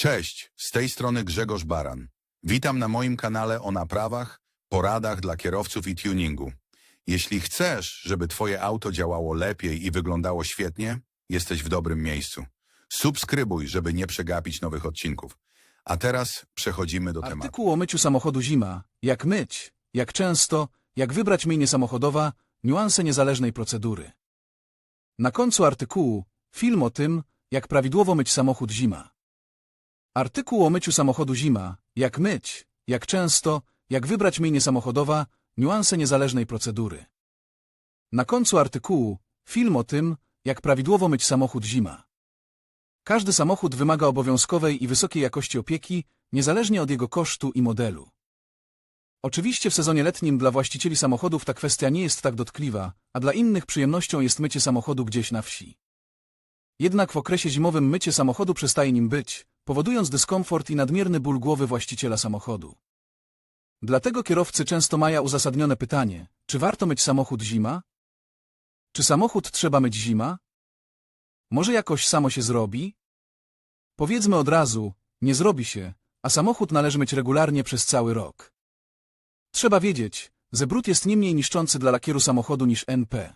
Cześć, z tej strony Grzegorz Baran. Witam na moim kanale o naprawach, poradach dla kierowców i tuningu. Jeśli chcesz, żeby Twoje auto działało lepiej i wyglądało świetnie, jesteś w dobrym miejscu. Subskrybuj, żeby nie przegapić nowych odcinków. A teraz przechodzimy do tematu. Artykuł o myciu samochodu zima. Jak myć, jak często, jak wybrać myjnię samochodowa, niuanse niezależnej procedury. Na końcu artykułu film o tym, jak prawidłowo myć samochód zima. Artykuł o myciu samochodu zima. Jak myć, jak często, jak wybrać myjnię samochodowa, niuanse niezależnej procedury. Na końcu artykułu film o tym, jak prawidłowo myć samochód zima. Każdy samochód wymaga obowiązkowej i wysokiej jakości opieki, niezależnie od jego kosztu i modelu. Oczywiście w sezonie letnim dla właścicieli samochodów ta kwestia nie jest tak dotkliwa, a dla innych przyjemnością jest mycie samochodu gdzieś na wsi. Jednak w okresie zimowym mycie samochodu przestaje nim być, powodując dyskomfort i nadmierny ból głowy właściciela samochodu. Dlatego kierowcy często mają uzasadnione pytanie, czy warto myć samochód zima? Czy samochód trzeba myć zima? Może jakoś samo się zrobi? Powiedzmy od razu, nie zrobi się, a samochód należy myć regularnie przez cały rok. Trzeba wiedzieć, że brud jest nie mniej niszczący dla lakieru samochodu niż NP.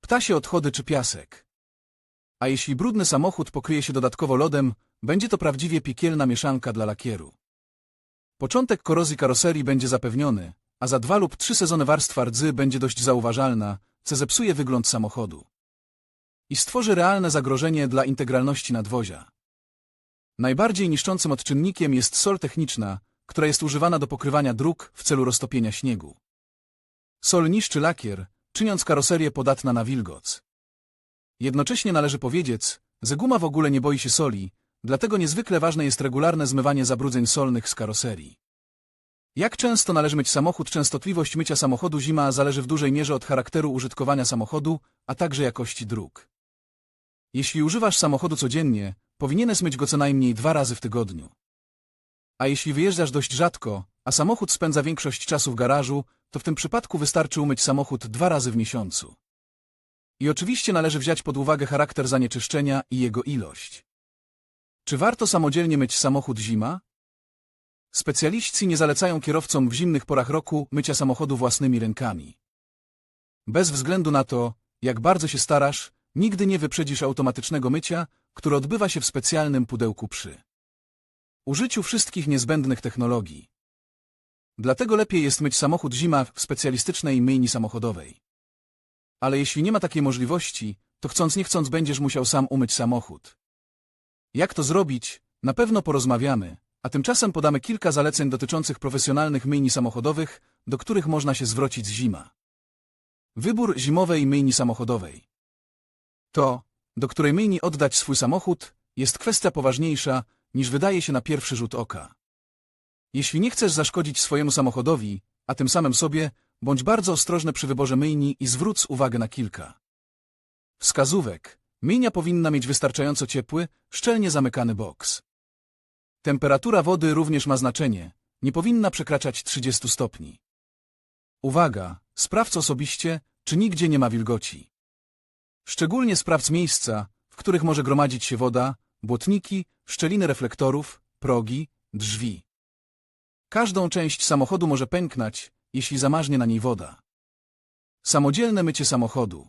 Ptasie odchody czy piasek. A jeśli brudny samochód pokryje się dodatkowo lodem, będzie to prawdziwie piekielna mieszanka dla lakieru. Początek korozji karoserii będzie zapewniony, a za dwa lub trzy sezony warstwa rdzy będzie dość zauważalna, co zepsuje wygląd samochodu. I stworzy realne zagrożenie dla integralności nadwozia. Najbardziej niszczącym odczynnikiem jest sol techniczna, która jest używana do pokrywania dróg w celu roztopienia śniegu. Sol niszczy lakier, czyniąc karoserię podatna na wilgoc. Jednocześnie należy powiedzieć, że guma w ogóle nie boi się soli, dlatego niezwykle ważne jest regularne zmywanie zabrudzeń solnych z karoserii. Jak często należy myć samochód? Częstotliwość mycia samochodu zima zależy w dużej mierze od charakteru użytkowania samochodu, a także jakości dróg. Jeśli używasz samochodu codziennie, powinieneś myć go co najmniej dwa razy w tygodniu. A jeśli wyjeżdżasz dość rzadko, a samochód spędza większość czasu w garażu, to w tym przypadku wystarczy umyć samochód dwa razy w miesiącu. I oczywiście należy wziąć pod uwagę charakter zanieczyszczenia i jego ilość. Czy warto samodzielnie myć samochód zima? Specjaliści nie zalecają kierowcom w zimnych porach roku mycia samochodu własnymi rękami. Bez względu na to, jak bardzo się starasz, nigdy nie wyprzedzisz automatycznego mycia, które odbywa się w specjalnym pudełku przy użyciu wszystkich niezbędnych technologii. Dlatego lepiej jest myć samochód zima w specjalistycznej myjni samochodowej. Ale jeśli nie ma takiej możliwości, to chcąc nie chcąc będziesz musiał sam umyć samochód. Jak to zrobić? Na pewno porozmawiamy, a tymczasem podamy kilka zaleceń dotyczących profesjonalnych myjni samochodowych, do których można się zwrócić z zima. Wybór zimowej myjni samochodowej. To, do której myjni oddać swój samochód, jest kwestia poważniejsza, niż wydaje się na pierwszy rzut oka. Jeśli nie chcesz zaszkodzić swojemu samochodowi, a tym samym sobie, bądź bardzo ostrożny przy wyborze myjni i zwróć uwagę na kilka. Wskazówek. Myjnia powinna mieć wystarczająco ciepły, szczelnie zamykany boks. Temperatura wody również ma znaczenie, nie powinna przekraczać 30 stopni. Uwaga, sprawdź osobiście, czy nigdzie nie ma wilgoci. Szczególnie sprawdź miejsca, w których może gromadzić się woda, błotniki, szczeliny reflektorów, progi, drzwi. Każdą część samochodu może pęknąć, jeśli zamarznie na niej woda. Samodzielne mycie samochodu.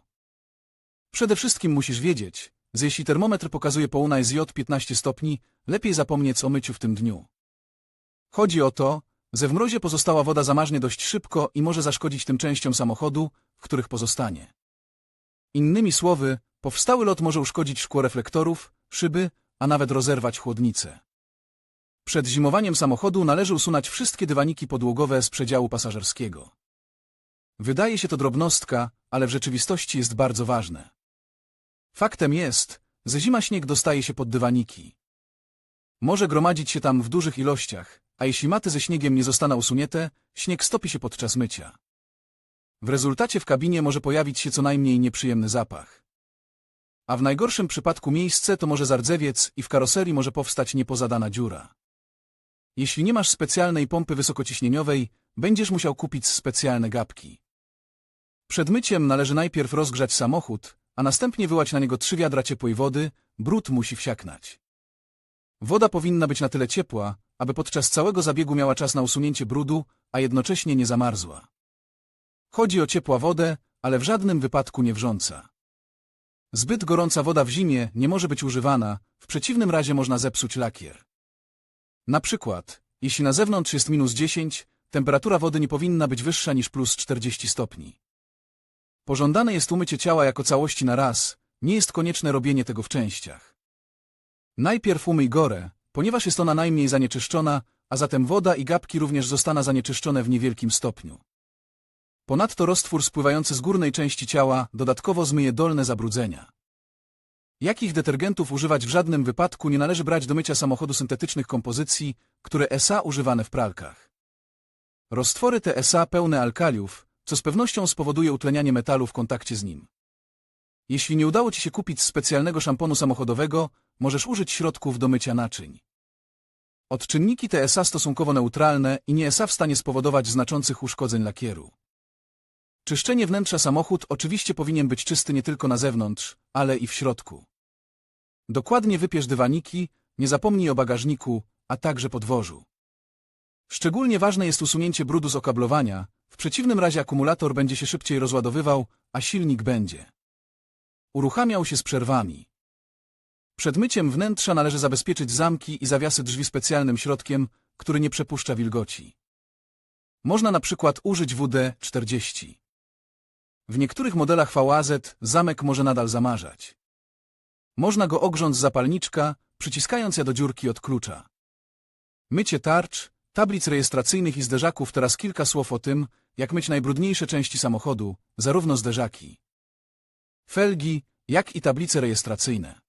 Przede wszystkim musisz wiedzieć, że jeśli termometr pokazuje po UNASJ 15 stopni, lepiej zapomnieć o myciu w tym dniu. Chodzi o to, że w mrozie pozostała woda zamarznie dość szybko i może zaszkodzić tym częściom samochodu, w których pozostanie. Innymi słowy, powstały lot może uszkodzić szkło reflektorów, szyby, a nawet rozerwać chłodnicę. Przed zimowaniem samochodu należy usunąć wszystkie dywaniki podłogowe z przedziału pasażerskiego. Wydaje się to drobnostka, ale w rzeczywistości jest bardzo ważne. Faktem jest, że zima śnieg dostaje się pod dywaniki. Może gromadzić się tam w dużych ilościach, a jeśli maty ze śniegiem nie zostaną usunięte, śnieg stopi się podczas mycia. W rezultacie w kabinie może pojawić się co najmniej nieprzyjemny zapach. A w najgorszym przypadku miejsce to może zardzewiec i w karoserii może powstać niepozadana dziura. Jeśli nie masz specjalnej pompy wysokociśnieniowej, będziesz musiał kupić specjalne gapki. Przed myciem należy najpierw rozgrzać samochód, a następnie wyłać na niego trzy wiadra ciepłej wody, brud musi wsiaknąć. Woda powinna być na tyle ciepła, aby podczas całego zabiegu miała czas na usunięcie brudu, a jednocześnie nie zamarzła. Chodzi o ciepła wodę, ale w żadnym wypadku nie wrząca. Zbyt gorąca woda w zimie nie może być używana, w przeciwnym razie można zepsuć lakier. Na przykład, jeśli na zewnątrz jest minus 10, temperatura wody nie powinna być wyższa niż plus 40 stopni. Pożądane jest umycie ciała jako całości na raz, nie jest konieczne robienie tego w częściach. Najpierw umyj gorę, ponieważ jest ona najmniej zanieczyszczona, a zatem woda i gapki również zostaną zanieczyszczone w niewielkim stopniu. Ponadto roztwór spływający z górnej części ciała dodatkowo zmyje dolne zabrudzenia. Jakich detergentów używać w żadnym wypadku nie należy brać do mycia samochodu syntetycznych kompozycji, które SA używane w pralkach. Roztwory te SA pełne alkaliów, co z pewnością spowoduje utlenianie metalu w kontakcie z nim. Jeśli nie udało Ci się kupić specjalnego szamponu samochodowego, możesz użyć środków do mycia naczyń. Odczynniki TSA stosunkowo neutralne i nie SA w stanie spowodować znaczących uszkodzeń lakieru. Czyszczenie wnętrza samochód oczywiście powinien być czysty nie tylko na zewnątrz, ale i w środku. Dokładnie wypierz dywaniki, nie zapomnij o bagażniku, a także podwożu. Szczególnie ważne jest usunięcie brudu z okablowania, w przeciwnym razie akumulator będzie się szybciej rozładowywał, a silnik będzie. Uruchamiał się z przerwami. Przed myciem wnętrza należy zabezpieczyć zamki i zawiasy drzwi specjalnym środkiem, który nie przepuszcza wilgoci. Można na przykład użyć WD-40. W niektórych modelach VAZ zamek może nadal zamarzać. Można go ogrząc z zapalniczka, przyciskając je do dziurki od klucza. Mycie tarcz, tablic rejestracyjnych i zderzaków teraz kilka słów o tym, jak myć najbrudniejsze części samochodu, zarówno zderzaki, felgi, jak i tablice rejestracyjne.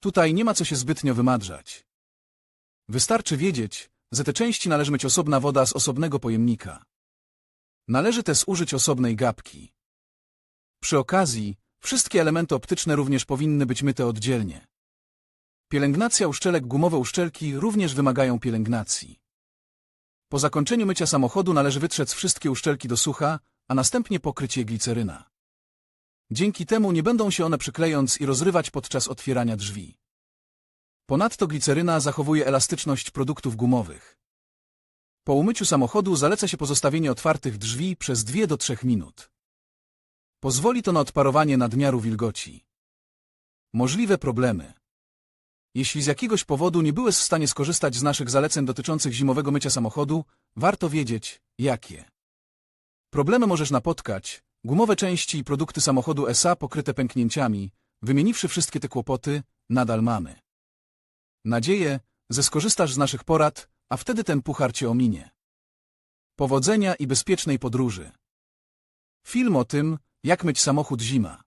Tutaj nie ma co się zbytnio wymadrzać. Wystarczy wiedzieć, że te części należy myć osobna woda z osobnego pojemnika. Należy też użyć osobnej gapki. Przy okazji, wszystkie elementy optyczne również powinny być myte oddzielnie. Pielęgnacja uszczelek gumowe uszczelki również wymagają pielęgnacji. Po zakończeniu mycia samochodu należy wytrzec wszystkie uszczelki do sucha, a następnie pokryć je gliceryna. Dzięki temu nie będą się one przyklejąc i rozrywać podczas otwierania drzwi. Ponadto gliceryna zachowuje elastyczność produktów gumowych. Po umyciu samochodu zaleca się pozostawienie otwartych drzwi przez 2 do 3 minut. Pozwoli to na odparowanie nadmiaru wilgoci. Możliwe problemy. Jeśli z jakiegoś powodu nie byłeś w stanie skorzystać z naszych zaleceń dotyczących zimowego mycia samochodu, warto wiedzieć, jakie. Problemy możesz napotkać, gumowe części i produkty samochodu SA pokryte pęknięciami, wymieniwszy wszystkie te kłopoty, nadal mamy. Nadzieję, że skorzystasz z naszych porad, a wtedy ten puchar cię ominie. Powodzenia i bezpiecznej podróży. Film o tym, jak myć samochód zima.